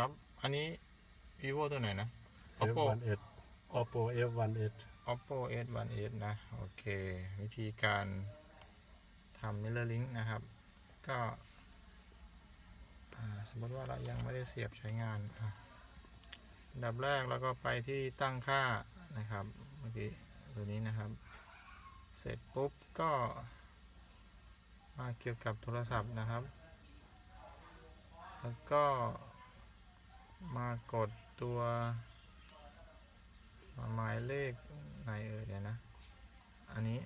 ครับ อันนี้ vivo ตัวไหนนะ oppo F1S Oppo F1S oppo s1s นะ โอเค วิธีการทำ mirror link นะครับ ก็อ่าสมมติว่าเรายังไม่ได้เสียบใช้งานอะอันดับแรกเราก็ไปที่ตั้งค่านะครับ เมื่อกี้ตัวนี้นะครับ เสร็จปุ๊บก็มาเกี่ยวกับโทรศัพท์นะครับ แล้วก็ มากดตัว หมายเลขไหนเอ่ยเดี๋ยวนะ อันนี้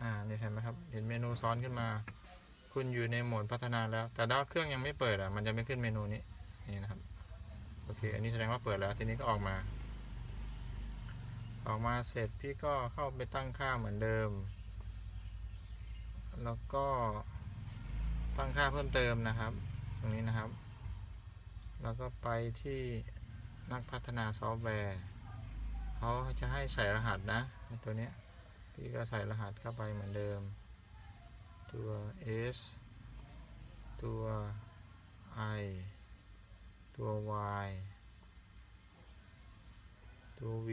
อ่าเนี่ยเห็นไหมครับ เห็นเมนูซ้อนขึ้นมา คุณอยู่ในโหมดพัฒนาแล้ว แต่ถ้าเครื่องยังไม่เปิดอะ มันจะไม่ขึ้นเมนูนี้ นี่นะครับ โอเค อันนี้แสดงว่าเปิดแล้ว ทีนี้ก็ออกมา ออกมาเสร็จพี่ก็เข้าไปตั้งค่าเหมือนเดิม แล้วก็ตั้งค่าเพิ่มเติมนะครับ ตรงนี้นะครับ แล้วก็ไปที่นักพัฒนาซอฟต์แวร์เขาจะให้ใส่รหัสนะตัวเนี้ยพี่ก็ใส่รหัสเข้าไปเหมือนเดิม ตัว S ตัว I ตัว Y ตัว V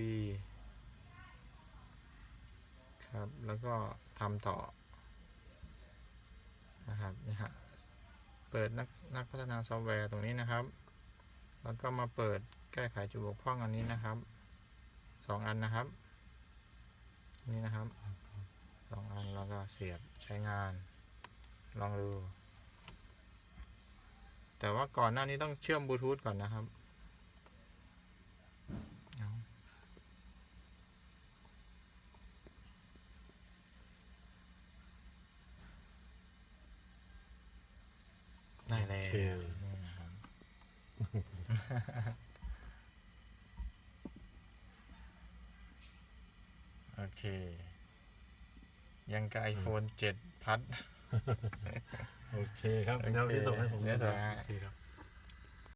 ครับ แล้วก็ทำต่อ นะครับนี่ฮะเปิดนักนักพัฒนาซอฟต์แวร์ตรงนี้นะครับ แล้วก็มาเปิดแก้ไขจุดบกพร่องอันนี้นะครับสองอันนะครับ นี่นะครับสองอันแล้วก็เสียบใช้งาน ลองดู แต่ว่าก่อนหน้านี้ต้องเชื่อมบลูทูธก่อนนะครับเอาได้แล้ว โอเคนี่นะครับโอเค ยังกับ iPhone 7พัด โอเคครับโอเคเดี๋ยวที่ส่งให้ผมเดี๋ยวส่งให้โอเคครับ